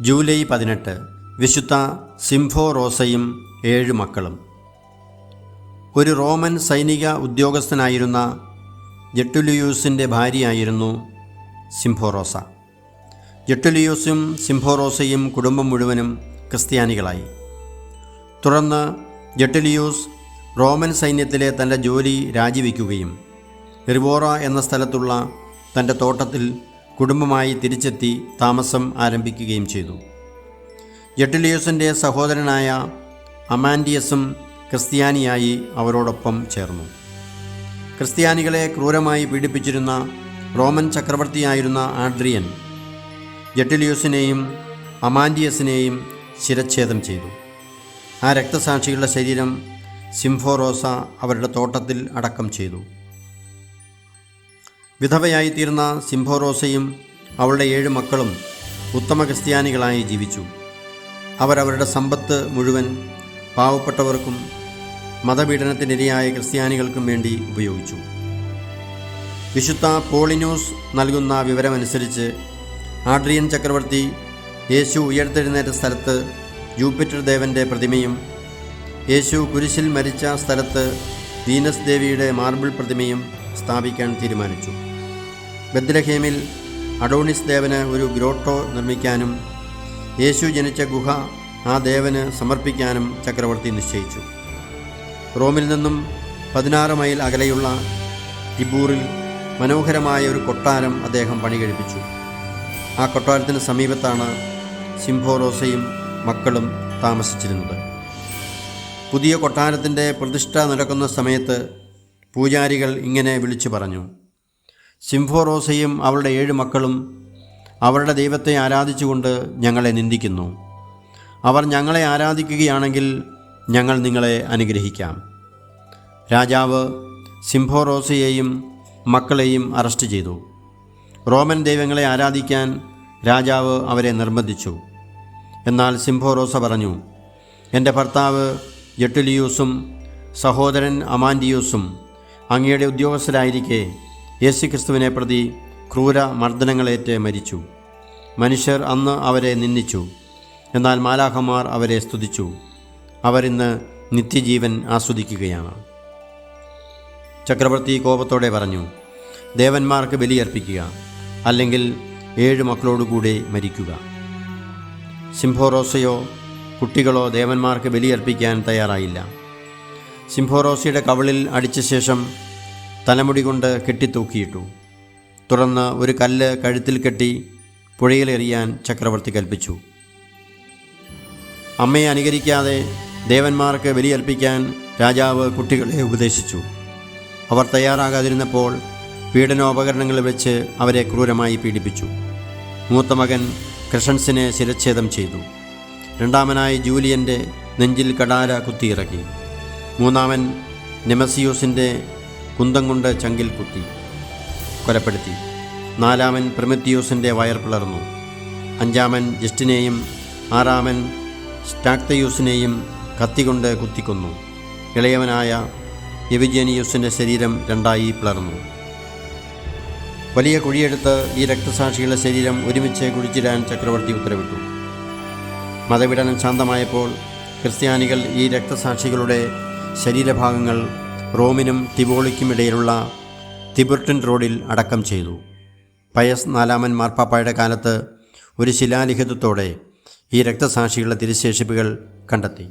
July പതിനെട്ട് വിശുദ്ധ സിംഫോ റോസയും ഏഴ് മക്കളും. ഒരു റോമൻ സൈനിക ഉദ്യോഗസ്ഥനായിരുന്ന ജെട്ടുലിയൂസിന്റെ ഭാര്യയായിരുന്നു സിംഫോറോസ ജെട്ടുലിയൂസും സിംഫോറോസയും കുടുംബം മുഴുവനും ക്രിസ്ത്യാനികളായി. തുടർന്ന് ജെട്ടുലിയൂസ് റോമൻ സൈന്യത്തിലെ തന്റെ ജോലി രാജിവെക്കുകയും റിവോറ എന്ന സ്ഥലത്തുള്ള തന്റെ തോട്ടത്തിൽ കുടുംബമായി തിരിച്ചെത്തി താമസം ആരംഭിക്കുകയും ചെയ്തു. ജെട്ടിലിയോസിന്റെ സഹോദരനായ അമാൻഡിയസും ക്രിസ്ത്യാനിയായി അവരോടൊപ്പം ചേർന്നു. ക്രിസ്ത്യാനികളെ ക്രൂരമായി പീഡിപ്പിച്ചിരുന്ന റോമൻ ചക്രവർത്തിയായിരുന്ന ആഡ്രിയൻ ജെട്ടിലിയോസിനെയും അമാൻഡിയസിനെയും ശിരച്ഛേദം ചെയ്തു. ആ രക്തസാക്ഷികളുടെ ശരീരം സിംഫോറോസ അവരുടെ തോട്ടത്തിൽ അടക്കം ചെയ്തു. വിധവയായി തീർന്ന സിംഫോറോസയും അവളുടെ ഏഴ് മക്കളും ഉത്തമ ക്രിസ്ത്യാനികളായി ജീവിച്ചു. അവരവരുടെ സമ്പത്ത് മുഴുവൻ പാവപ്പെട്ടവർക്കും മതപീഡനത്തിനിരയായ ക്രിസ്ത്യാനികൾക്കും വേണ്ടി ഉപയോഗിച്ചു. വിശുദ്ധ പോളിന്യൂസ് നൽകുന്ന വിവരമനുസരിച്ച് ആഡ്രിയൻ ചക്രവർത്തി യേശു ഉയർത്തെഴുന്നേറ്റ സ്ഥലത്ത് ജൂപ്പിറ്റർ ദേവന്റെ പ്രതിമയും യേശു കുരിശിൽ മരിച്ച സ്ഥലത്ത് വീനസ് ദേവിയുടെ മാർബിൾ പ്രതിമയും സ്ഥാപിക്കാൻ തീരുമാനിച്ചു. ബദ്ലഹേമിൽ അഡോണിസ് ദേവന് ഒരു ഗ്രോട്ടോ നിർമ്മിക്കാനും യേശു ജനിച്ച ഗുഹ ആ ദേവന് സമർപ്പിക്കാനും ചക്രവർത്തി നിശ്ചയിച്ചു. റോമിൽ നിന്നും പതിനാറ് മൈൽ അകലെയുള്ള ടിബൂറിൽ മനോഹരമായ ഒരു കൊട്ടാരം അദ്ദേഹം പണി കഴിപ്പിച്ചു ആ കൊട്ടാരത്തിന് സമീപത്താണ് സിംഫോറോസയും മക്കളും താമസിച്ചിരുന്നത്. പുതിയ കൊട്ടാരത്തിന്റെ പ്രതിഷ്ഠ നടക്കുന്ന സമയത്ത് പൂജാരികൾ ഇങ്ങനെ വിളിച്ചു പറഞ്ഞു. സിംഫോറോസയും അവളുടെ ഏഴ് മക്കളും അവരുടെ ദൈവത്തെ ആരാധിച്ചുകൊണ്ട് ഞങ്ങളെ നിന്ദിക്കുന്നു. അവർ ഞങ്ങളെ ആരാധിക്കുകയാണെങ്കിൽ ഞങ്ങൾ നിങ്ങളെ അനുഗ്രഹിക്കാം. രാജാവ് സിംഫോറോസയെയും മക്കളെയും അറസ്റ്റ് ചെയ്തു. റോമൻ ദൈവങ്ങളെ ആരാധിക്കാൻ രാജാവ് അവരെ നിർബന്ധിച്ചു. എന്നാൽ സിംഫോറോസ പറഞ്ഞു എന്റെ ഭർത്താവ് ജെട്ടുലിയൂസും സഹോദരൻ അമാൻഡിയൂസും അങ്ങയുടെ ഉദ്യോഗസ്ഥരായിരിക്കെ. യേശുക്രിസ്തുവിനെ പ്രതി ക്രൂര മർദ്ദനങ്ങളേറ്റ് മരിച്ചു. മനുഷ്യർ അന്ന് അവരെ നിന്ദിച്ചു. എന്നാൽ മാലാഹമാർ അവരെ സ്തുതിച്ചു. അവരിന്ന് നിത്യജീവൻ ആസ്വദിക്കുകയാണ്. ചക്രവർത്തി കോപത്തോടെ പറഞ്ഞു ദേവന്മാർക്ക് ബലിയർപ്പിക്കുക അല്ലെങ്കിൽ ഏഴ് മക്കളോടുകൂടെ മരിക്കുക. സിംഫോറോസയോ കുട്ടികളോ ദേവന്മാർക്ക് ബലിയർപ്പിക്കാൻ തയ്യാറായില്ല. സിംഫോറോസയുടെ കവളിൽ അടിച്ച ശേഷം തലമുടി കൊണ്ട് കെട്ടിത്തൂക്കിയിട്ടു. തുടർന്ന് ഒരു കല്ല് കഴുത്തിൽ കെട്ടി പുഴയിലെറിയാൻ ചക്രവർത്തി കൽപ്പിച്ചു. അമ്മയെ അനുകരിക്കാതെ ദേവന്മാർക്ക് ബലിയർപ്പിക്കാൻ രാജാവ് കുട്ടികളെ ഉപദേശിച്ചു. അവർ തയ്യാറാകാതിരുന്നപ്പോൾ പീഡനോപകരണങ്ങൾ വെച്ച് അവരെ ക്രൂരമായി പീഡിപ്പിച്ചു. മൂത്ത മകൻ ക്രിഷൻസിനെ ശിരച്ഛേദം ചെയ്തു. രണ്ടാമനായി ജൂലിയന്റെ നെഞ്ചിൽ കടാര കുത്തിയിറക്കി. മൂന്നാമൻ നെമസിയൂസിന്റെ കുന്തം കൊണ്ട് ചങ്കിൽ കുത്തി കൊലപ്പെടുത്തി. നാലാമൻ പ്രമിത്യൂസിന്റെ വയർ പിളർന്നു. അഞ്ചാമൻ ജസ്റ്റിനെയും ആറാമൻ സ്റ്റാക്തയൂസിനെയും കത്തികൊണ്ട് കുത്തിക്കൊന്നു. ഇളയവനായ എവിജേനിയൂസിന്റെ ശരീരം രണ്ടായി പിളർന്നു. വലിയ കുഴിയെടുത്ത് ഈ രക്തസാക്ഷികളുടെ ശരീരം ഒരുമിച്ച് കുഴിച്ചിടാൻ ചക്രവർത്തി ഉത്തരവിട്ടു. മതവിടനം ശാന്തമായപ്പോൾ ക്രിസ്ത്യാനികൾ ഈ രക്തസാക്ഷികളുടെ ശരീരഭാഗങ്ങൾ റോമിനും തിബോളിക്കുമിടയിലുള്ള തിബുർട്ടൻ റോഡിൽ അടക്കം ചെയ്തു. പയസ് നാലാമൻ മാർപ്പാപ്പായുടെ കാലത്ത് ഒരു ശിലാലിഖിതത്തോടെ ഈ രക്തസാക്ഷികളുടെ തിരുശേഷിപ്പുകൾ കണ്ടെത്തി.